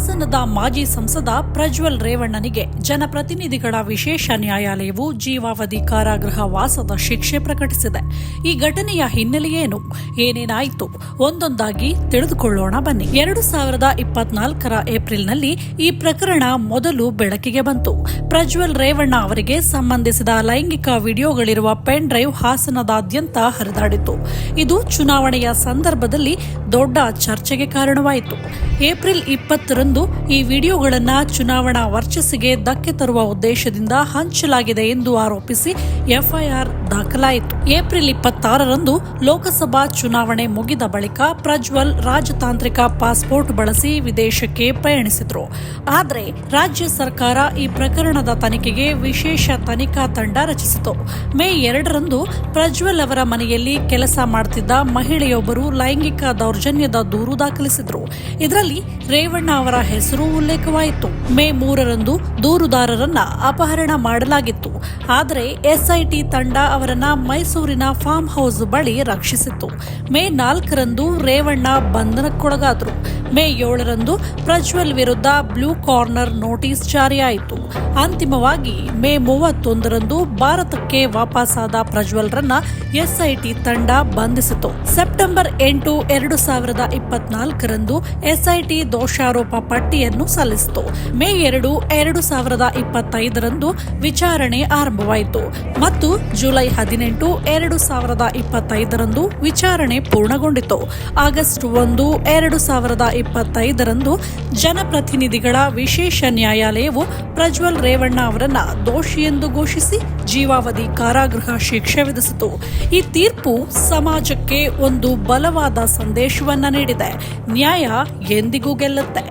ಹಾಸನದ ಮಾಜಿ ಸಂಸದ ಪ್ರಜ್ವಲ್ ರೇವಣ್ಣನಿಗೆ ಜನಪ್ರತಿನಿಧಿಗಳ ವಿಶೇಷ ನ್ಯಾಯಾಲಯವು ಜೀವಾವಧಿ ಕಾರಾಗೃಹ ವಾಸದ ಶಿಕ್ಷೆ ಪ್ರಕಟಿಸಿದೆ. ಈ ಘಟನೆಯ ಹಿನ್ನೆಲೆಯೇನು? ಏನೇನಾಯಿತು? ಒಂದೊಂದಾಗಿ ತಿಳಿದುಕೊಳ್ಳೋಣ ಬನ್ನಿ. ಎರಡು ಸಾವಿರದ ಇಪ್ಪತ್ನಾಲ್ಕರ ಏಪ್ರಿಲ್ನಲ್ಲಿ ಈ ಪ್ರಕರಣ ಮೊದಲು ಬೆಳಕಿಗೆ ಬಂತು. ಪ್ರಜ್ವಲ್ ರೇವಣ್ಣ ಅವರಿಗೆ ಸಂಬಂಧಿಸಿದ ಲೈಂಗಿಕ ವಿಡಿಯೋಗಳಿರುವ ಪೆನ್ ಡ್ರೈವ್ ಹಾಸನದಾದ್ಯಂತ ಹರಿದಾಡಿತು. ಇದು ಚುನಾವಣೆಯ ಸಂದರ್ಭದಲ್ಲಿ ದೊಡ್ಡ ಚರ್ಚೆಗೆ ಕಾರಣವಾಯಿತು. ಏಪ್ರಿಲ್ ಇಪ್ಪತ್ತರಂದು ಈ ವಿಡಿಯೋಗಳನ್ನು ಚುನಾವಣಾ ವರ್ಚಸ್ಸಿಗೆ ಧಕ್ಕೆ ತರುವ ಉದ್ದೇಶದಿಂದ ಹಂಚಲಾಗಿದೆ ಎಂದು ಆರೋಪಿಸಿ ಎಫ್ಐಆರ್ ದಾಖಲಾಯಿತು. ಏಪ್ರಿಲ್ ಇಪ್ಪತ್ತಾರರಂದು ಲೋಕಸಭಾ ಚುನಾವಣೆ ಮುಗಿದ ಬಳಿಕ ಪ್ರಜ್ವಲ್ ರಾಜತಾಂತ್ರಿಕ ಪಾಸ್ಪೋರ್ಟ್ ಬಳಸಿ ವಿದೇಶಕ್ಕೆ ಪಯಣಿಸಿದ್ರು ಆದರೆ ರಾಜ್ಯ ಸರ್ಕಾರ ಈ ಪ್ರಕರಣದ ತನಿಖೆಗೆ ವಿಶೇಷ ತನಿಖಾ ತಂಡ ರಚಿಸಿತು. ಮೇ ಎರಡರಂದು ಪ್ರಜ್ವಲ್ ಅವರ ಮನೆಯಲ್ಲಿ ಕೆಲಸ ಮಾಡುತ್ತಿದ್ದ ಮಹಿಳೆಯೊಬ್ಬರು ಲೈಂಗಿಕ ದೌರ್ಜನ್ಯದ ದೂರು ದಾಖಲಿಸಿದ್ರು. ಇದರಲ್ಲಿ ರೇವಣ್ಣ ಅವರ ಹೆಸರು ಉಲ್ಲೇಖವಾಯಿತು. ಮೇ ಮೂರರಂದು ದೂರುದಾರರನ್ನ ಅಪಹರಣ ಮಾಡಲಾಗಿತ್ತು. ಆದರೆ ಎಸ್ಐಟಿ ತಂಡ ಅವರನ್ನ ಮೈಸೂರಿನ ಫಾರ್ಮ್ ಹೌಸ್ ಬಳಿ ರಕ್ಷಿಸಿತ್ತು. ಮೇ ನಾಲ್ಕರಂದು ರೇವಣ್ಣ ಬಂಧನಕ್ಕೊಳಗಾದರು. ಮೇ ಏಳರಂದು ಪ್ರಜ್ವಲ್ ವಿರುದ್ಧ ಬ್ಲೂ ಕಾರ್ನರ್ ನೋಟಿಸ್ ಜಾರಿಯಾಯಿತು. ಅಂತಿಮವಾಗಿ ಮೇ ಮೂವತ್ತೊಂದರಂದು ಭಾರತಕ್ಕೆ ವಾಪಸ್ಸಾದ ಪ್ರಜ್ವಲ್ರನ್ನ ಎಸ್ಐಟಿ ತಂಡ ಬಂಧಿಸಿತು. ಸೆಪ್ಟೆಂಬರ್ ಎಂಟು, ಎರಡು ಸಾವಿರದ ಇಪ್ಪತ್ನಾಲ್ಕರಂದು ಎಸ್ಐಟಿ ದೋಷಾರೋಪ ಪಟ್ಟಿಯನ್ನು ಸಲ್ಲಿಸಿತು. ಮೇ ಎರಡು ಎರಡು ಸಾವಿರದ ಇಪ್ಪತ್ತೈದರಂದು ವಿಚಾರಣೆ ಆರಂಭವಾಯಿತು. ಮತ್ತು ಜುಲೈ ಹದಿನೆಂಟು, ಎರಡು ಸಾವಿರದ ಇಪ್ಪತ್ತೈದರಂದು ವಿಚಾರಣೆ ಪೂರ್ಣಗೊಂಡಿತು. ಆಗಸ್ಟ್ ಒಂದು, ಎರಡು ಸಾವಿರದ ಇಪ್ಪತ್ತೈದರಂದು ಜನಪ್ರತಿನಿಧಿಗಳ ವಿಶೇಷ ನ್ಯಾಯಾಲಯವು ಪ್ರಜ್ವಲ್ ರೇವಣ್ಣ ಅವರನ್ನ ದೋಷಿ ಎಂದು ಘೋಷಿಸಿ ಜೀವಾವಧಿ ಕಾರಾಗೃಹ ಶಿಕ್ಷೆ ವಿಧಿಸಿತು. ಈ ತೀರ್ಪು ಸಮಾಜಕ್ಕೆ ಒಂದು ಬಲವಾದ ಸಂದೇಶವನ್ನ ನೀಡಿದೆ. ನ್ಯಾಯ ಎಂದಿಗೂ ಗೆಲ್ಲುತ್ತೆ.